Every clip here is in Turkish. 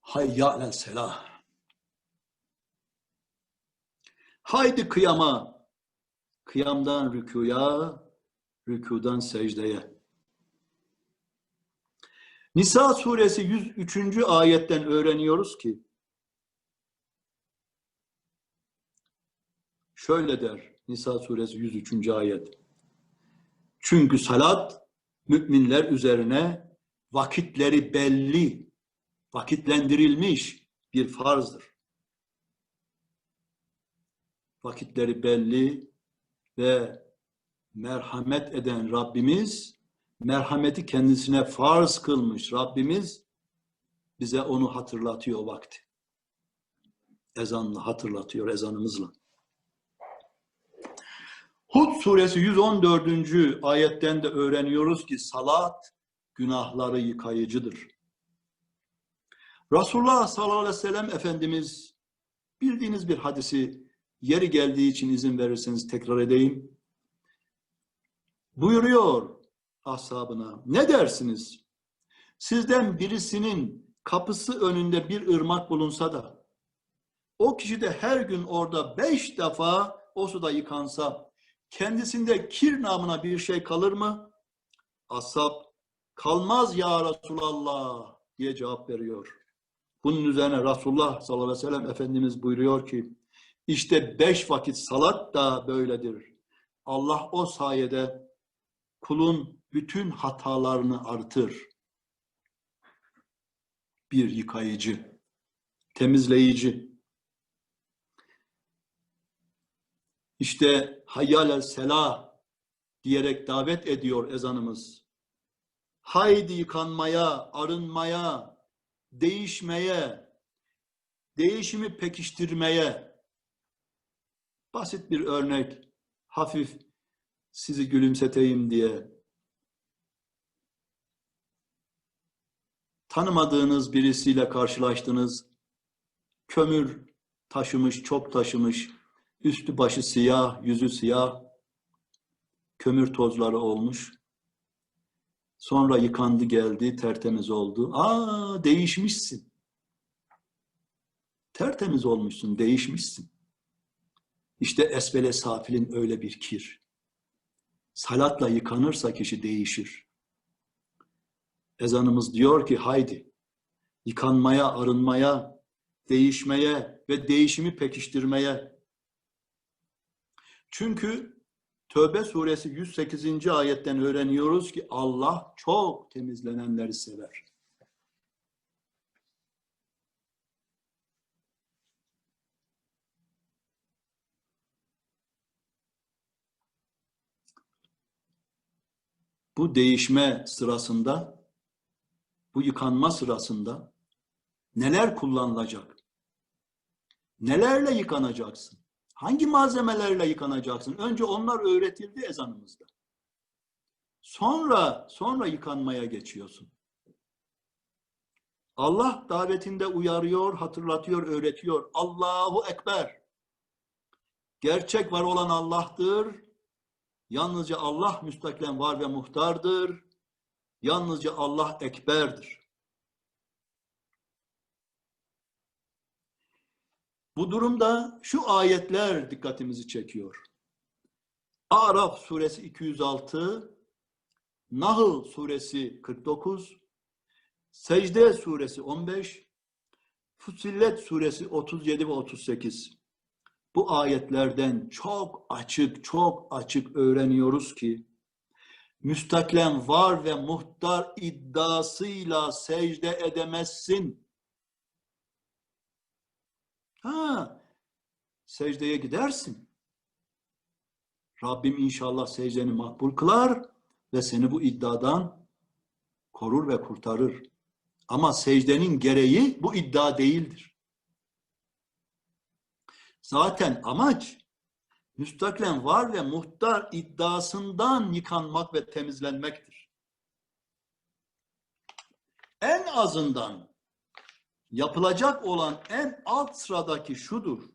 Hayya alel selah. Haydi kıyama. Kıyamdan rükuya, rükudan secdeye. Nisa suresi 103. ayetten öğreniyoruz ki şöyle der Nisa suresi 103. ayet. Çünkü salat müminler üzerine vakitleri belli, vakitlendirilmiş bir farzdır. Vakitleri belli ve merhamet eden Rabbimiz merhameti kendisine farz kılmış Rabbimiz bize onu hatırlatıyor vakti. Ezanla hatırlatıyor ezanımızla. Hud suresi 114. ayetten de öğreniyoruz ki salat günahları yıkayıcıdır. Resulullah sallallahu aleyhi ve sellem Efendimiz bildiğiniz bir hadisi yeri geldiği için izin verirseniz tekrar edeyim. Buyuruyor ashabına ne dersiniz? Sizden birisinin kapısı önünde bir ırmak bulunsa da o kişi de her gün orada beş defa o suda yıkansa kendisinde kir namına bir şey kalır mı? Ashab kalmaz ya Resulallah diye cevap veriyor. Bunun üzerine Resulullah sallallahu aleyhi ve sellem Efendimiz buyuruyor ki işte beş vakit salat da böyledir. Allah o sayede kulun bütün hatalarını artır. Bir yıkayıcı, temizleyici. İşte hayyalel selah diyerek davet ediyor ezanımız. Haydi yıkanmaya, arınmaya, değişmeye, değişimi pekiştirmeye. Basit bir örnek, hafif sizi gülümseteyim diye. Tanımadığınız birisiyle karşılaştınız. Kömür taşımış, çok taşımış. Üstü başı siyah, yüzü siyah. Kömür tozları olmuş. Sonra yıkandı geldi, tertemiz oldu. Aa değişmişsin. Tertemiz olmuşsun, değişmişsin. İşte esvele safilin öyle bir kir. Salatla yıkanırsa kişi değişir. Ezanımız diyor ki haydi yıkanmaya, arınmaya, değişmeye ve değişimi pekiştirmeye. Çünkü Tövbe suresi 108. ayetten öğreniyoruz ki Allah çok temizlenenleri sever. Bu değişme sırasında, bu yıkanma sırasında neler kullanılacak? Nelerle yıkanacaksın? Hangi malzemelerle yıkanacaksın? Önce onlar öğretildi ezanımızda. Sonra, sonra yıkanmaya geçiyorsun. Allah davetinde uyarıyor, hatırlatıyor, öğretiyor. Allahu Ekber. Gerçek var olan Allah'tır. Yalnızca Allah müstaklem var ve muhtardır. Yalnızca Allah ekberdir. Bu durumda şu ayetler dikkatimizi çekiyor. Araf suresi 206, Nahl suresi 49, Secde suresi 15, Fusillet suresi 37 ve 38. Bu ayetlerden çok açık, çok açık öğreniyoruz ki müstaklem var ve muhtar iddiasıyla secde edemezsin. Ha, secdeye gidersin. Rabbim inşallah secdeni makbul kılar ve seni bu iddiadan korur ve kurtarır. Ama secdenin gereği bu iddia değildir. Zaten amaç müstaklen var ve muhtar iddiasından yıkanmak ve temizlenmektir. En azından yapılacak olan en alt sıradaki şudur.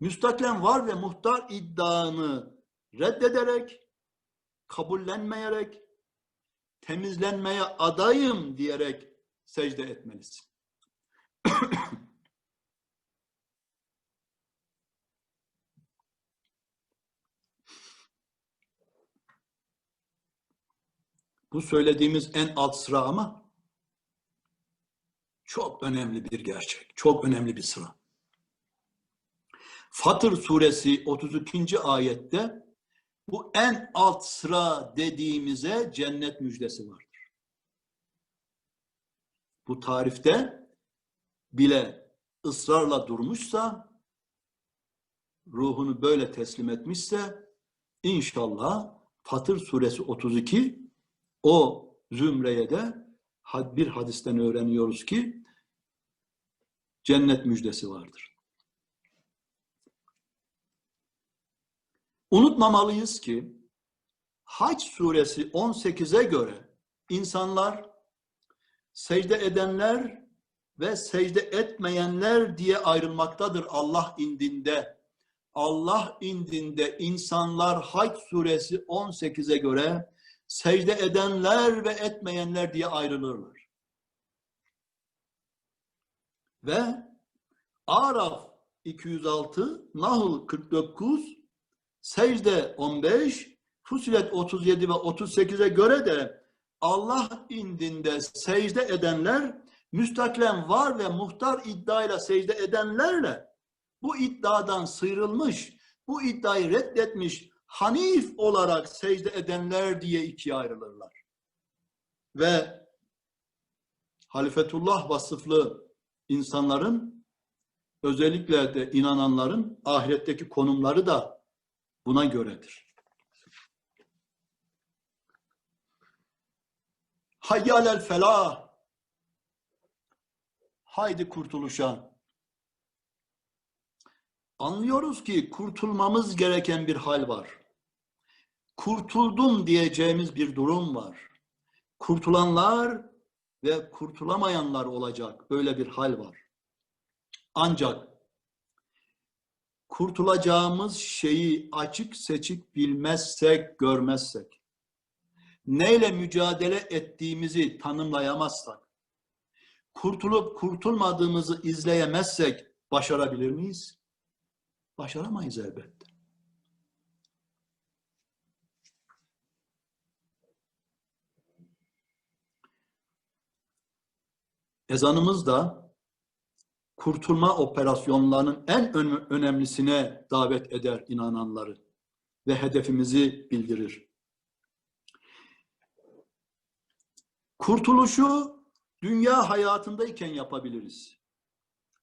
Müstaklen var ve muhtar iddianı reddederek, kabullenmeyerek, temizlenmeye adayım diyerek secde etmelisin. Bu söylediğimiz en alt sıra ama çok önemli bir gerçek. Çok önemli bir sıra. Fatır suresi 32. ayette bu en alt sıra dediğimize cennet müjdesi vardır. Bu tarifte bile ısrarla durmuşsa, ruhunu böyle teslim etmişse, inşallah Fatır suresi 32 o zümreye de bir hadisten öğreniyoruz ki cennet müjdesi vardır. Unutmamalıyız ki Hac suresi 18'e göre insanlar secde edenler ve secde etmeyenler diye ayrılmaktadır Allah indinde. Allah indinde insanlar Hac suresi 18'e göre secde edenler ve etmeyenler diye ayrılırlar. Ve Araf 206, Nahl 49, Secde 15, Fusilet 37 ve 38'e göre de Allah indinde secde edenler müstaklen var ve muhtar iddiayla secde edenlerle bu iddiadan sıyrılmış, bu iddiayı reddetmiş, Hanif olarak secde edenler diye ikiye ayrılırlar. Ve halifetullah vasıflı insanların özellikle de inananların ahiretteki konumları da buna göredir. Hayyalel felah. Haydi kurtuluşa. Anlıyoruz ki kurtulmamız gereken bir hal var. Kurtuldum diyeceğimiz bir durum var. Kurtulanlar ve kurtulamayanlar olacak. Böyle bir hal var. Ancak kurtulacağımız şeyi açık seçik bilmezsek, görmezsek, neyle mücadele ettiğimizi tanımlayamazsak, kurtulup kurtulmadığımızı izleyemezsek başarabilir miyiz? Başaramayız elbette. Ezanımız da kurtulma operasyonlarının en önemlisine davet eder inananları ve hedefimizi bildirir. Kurtuluşu dünya hayatındayken yapabiliriz.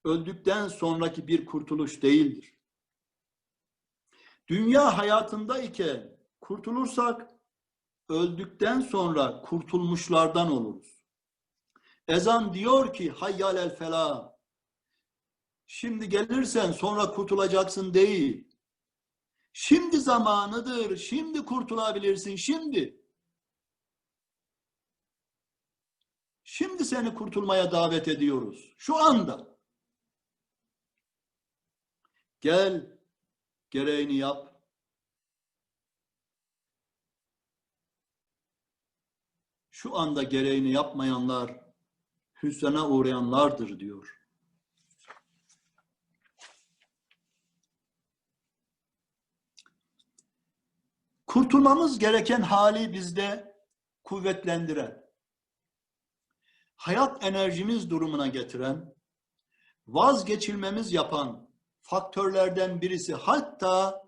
Öldükten sonraki bir kurtuluş değildir. Dünya hayatındayken kurtulursak öldükten sonra kurtulmuşlardan oluruz. Ezan diyor ki hayyal el felah. Şimdi gelirsen sonra kurtulacaksın değil. Şimdi zamanıdır. Şimdi kurtulabilirsin. Şimdi. Şimdi seni kurtulmaya davet ediyoruz. Şu anda. Gel, gereğini yap. Şu anda gereğini yapmayanlar hüsrana uğrayanlardır diyor. Kurtulmamız gereken hali bizde kuvvetlendiren, hayat enerjimiz durumuna getiren, vazgeçilmemiz yapan faktörlerden birisi hatta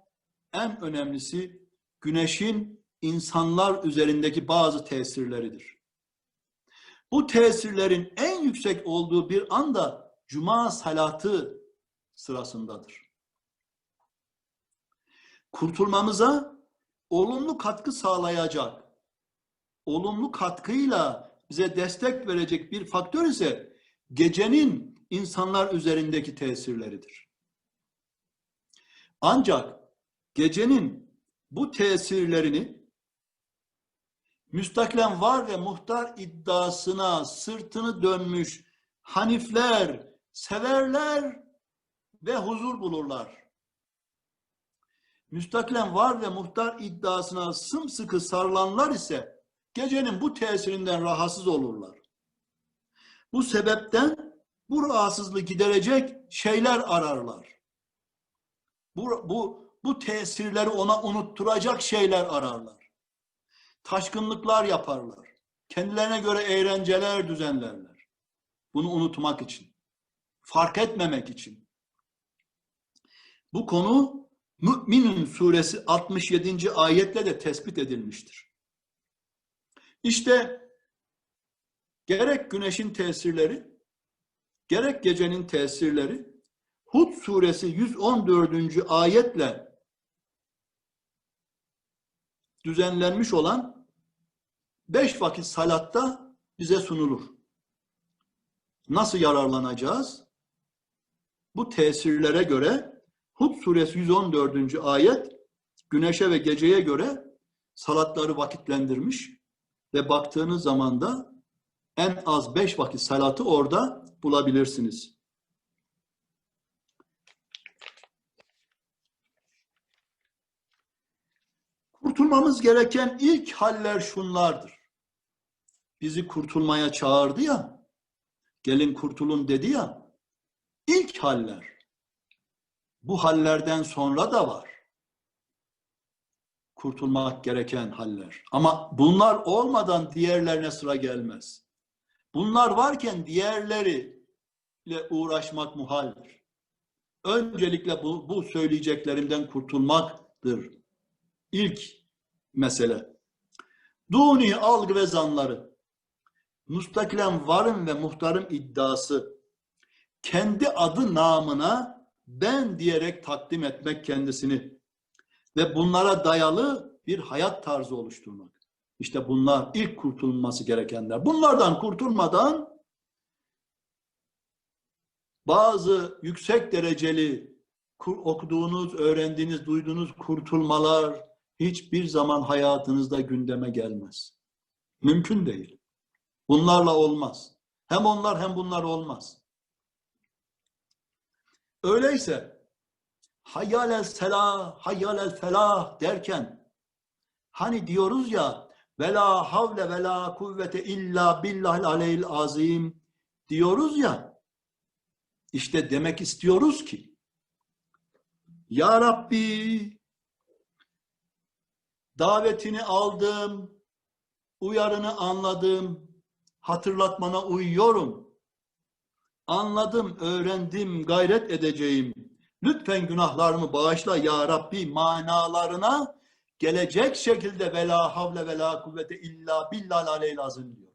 en önemlisi güneşin insanlar üzerindeki bazı tesirleridir. Bu tesirlerin en yüksek olduğu bir anda cuma salatı sırasındadır. Kurtulmamıza olumlu katkı sağlayacak, olumlu katkıyla bize destek verecek bir faktör ise gecenin insanlar üzerindeki tesirleridir. Ancak gecenin bu tesirlerini müstaklen var ve muhtar iddiasına sırtını dönmüş hanifler severler ve huzur bulurlar. Müstaklen var ve muhtar iddiasına sımsıkı sarılanlar ise gecenin bu tesirinden rahatsız olurlar. Bu sebepten bu rahatsızlığı giderecek şeyler ararlar. Bu, bu, bu tesirleri ona unutturacak şeyler ararlar. Taşkınlıklar yaparlar. Kendilerine göre eğlenceler düzenlerler. Bunu unutmak için. Fark etmemek için. Bu konu Mü'minun suresi 67. ayetle de tespit edilmiştir. İşte gerek güneşin tesirleri, gerek gecenin tesirleri Hud suresi 114. ayetle düzenlenmiş olan beş vakit salatta bize sunulur. Nasıl yararlanacağız? Bu tesirlere göre Hud suresi 114. ayet güneşe ve geceye göre salatları vakitlendirmiş ve baktığınız zaman da en az beş vakit salatı orada bulabilirsiniz. Kurtulmamız gereken ilk haller şunlardır. Bizi kurtulmaya çağırdı ya, gelin kurtulun dedi ya, ilk haller. Bu hallerden sonra da var. Kurtulmak gereken haller. Ama bunlar olmadan diğerlerine sıra gelmez. Bunlar varken diğerleriyle uğraşmak muhaldir. Öncelikle bu, bu söyleyeceklerimden kurtulmaktır. İlk mesele. Duni algı ve zanları. Mustakilen varım ve muhtarım iddiası. Kendi adı namına ben diyerek takdim etmek kendisini ve bunlara dayalı bir hayat tarzı oluşturmak. İşte bunlar ilk kurtulması gerekenler. Bunlardan kurtulmadan bazı yüksek dereceli okuduğunuz, öğrendiğiniz, duyduğunuz kurtulmalar hiçbir zaman hayatınızda gündeme gelmez. Mümkün değil. Bunlarla olmaz. Hem onlar hem bunlar olmaz. Öyleyse hayyal el selah, hayyal el felah derken hani diyoruz ya ve la havle ve kuvvete illa billahil aleyhil azim diyoruz ya işte demek istiyoruz ki Ya Rabbi davetini aldım, uyarını anladım, hatırlatmana uyuyorum. Anladım, öğrendim, gayret edeceğim. Lütfen günahlarımı bağışla ya Rabbi manalarına gelecek şekilde vela havle vela kuvvete illa billal aleyh lazım diyor.